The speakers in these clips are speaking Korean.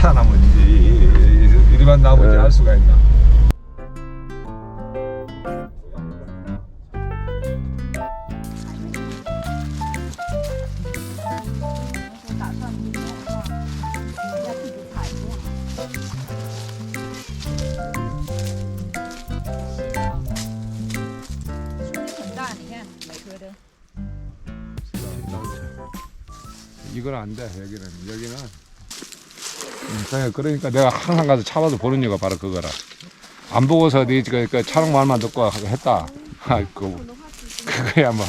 차나무인지 일반 나무인지 네. 알 수가 있나? 이건 안 돼 여기는 여기는 음, 음, 그러니까 내가 항상 가서 차봐서 보는 이유가 바로 그거라. 안 보고서 네 그 그러니까 차랑 말만 듣고 했다. 아, 그 그거야 뭐.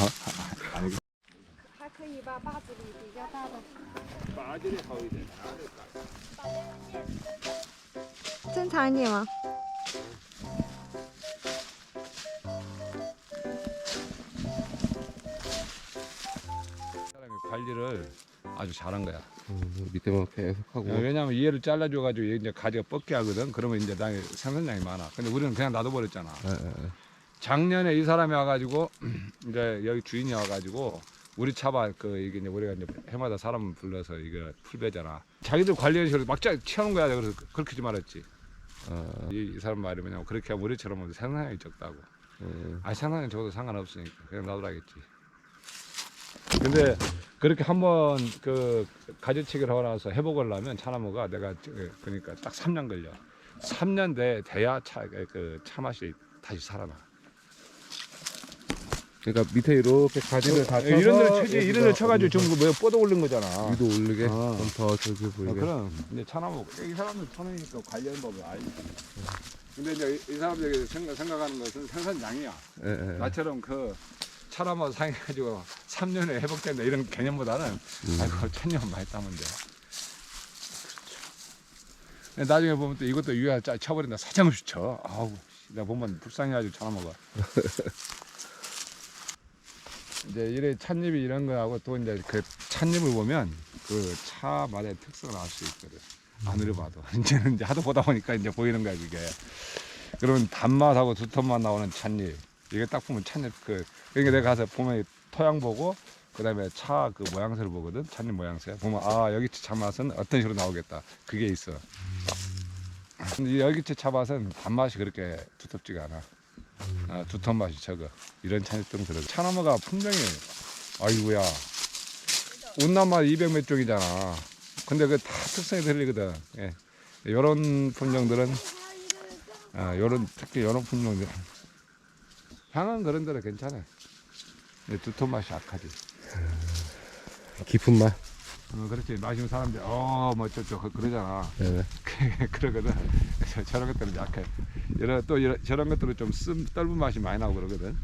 괜찮니 와. 관리를 아주 잘한 거야 음, 밑에만 계속 하고. 왜냐면 얘를 잘라줘가지고 얘 이제 가지가 뻗게 하거든 그러면 이제 나 생산량이 많아 근데 우리는 그냥 놔둬버렸잖아 예, 예, 예. 작년에 이 사람이 와가지고 이제 여기 주인이 와가지고 우리 차밭 그 이게 이제 우리가 이제 해마다 사람 불러서 이거 풀배잖아. 자기들 식으로 막자 치우는 거야. 그래서 그렇게 하지 말았지. 아, 이, 이 사람 말이 뭐냐면 그렇게 하면 우리처럼 생산량이 적다고. 예. 아 생산량 적어도 상관없으니까 그냥 놔두라겠지. 근데 그렇게 한번 그 가지치기를 하고 나서 회복을 하면 차나무가 내가 저- 그러니까 딱 3년 걸려. 3년 돼 돼야 차 그 차 맛이 다시 살아나. 그러니까 밑에 이렇게 가지를 다 쳐서 예, 이런 데를 쳐지 이런 데를 쳐가지고 지금 뭐 뻗어 올린 거잖아. 위도 오르게 어. 좀더 저기 어, 보이게. 그럼 이제 차나무 이 사람들 쳐내니까 관리하는 법을 알지. 근데 이제 이, 이 사람들이 생각, 생각하는 것은 생산량이야. 예, 예. 나처럼 그 차나무 상해가지고 3년에 회복된다 이런 개념보다는 음. 아이고 천년 많이 따면 돼. 근데 나중에 보면 또 이것도 유야 짜 쳐버린다 사정없이 쳐. 아우 내가 보면 불쌍해가지고 차나무가. 이제 이래 찻잎이 이런 거하고 또 이제 그 찻잎을 보면 그 차마다의 특성을 알 수 있거든. 아무리 봐도 이제는 이제 하도 보다 보니까 이제 보이는 거야 그게. 그러면 단맛하고 두텁맛 나오는 찻잎. 이게 딱 보면 찻잎 그 그러니까 내가 가서 보면 토양 보고 그다음에 차 그 모양새를 보거든 찻잎 모양새 보면 아 여기 차 맛은 어떤 식으로 나오겠다 그게 있어. 근데 여기 차 맛은 단맛이 그렇게 두텁지가 않아. 아, 두텁 맛이 적어. 이런 찻잎 들어. 차나무가 분명히 아이고야 운남맛 200몇 종이잖아. 근데 그 다 특성이 틀리거든. 예. 요런 품종들은 아, 요런 특히 요런 품종들 향은 그런 데는 괜찮아. 근데 두텁 맛이 약하지. 깊은 맛. 어, 그렇지. 마시는 사람들 어뭐 저 저 그러잖아. 예, 예. 그러거든. 그래서 저런 것들은 약해. 이런 또 이런, 저런 것들은 좀 쓴, 떫은 맛이 많이 나고 그러거든.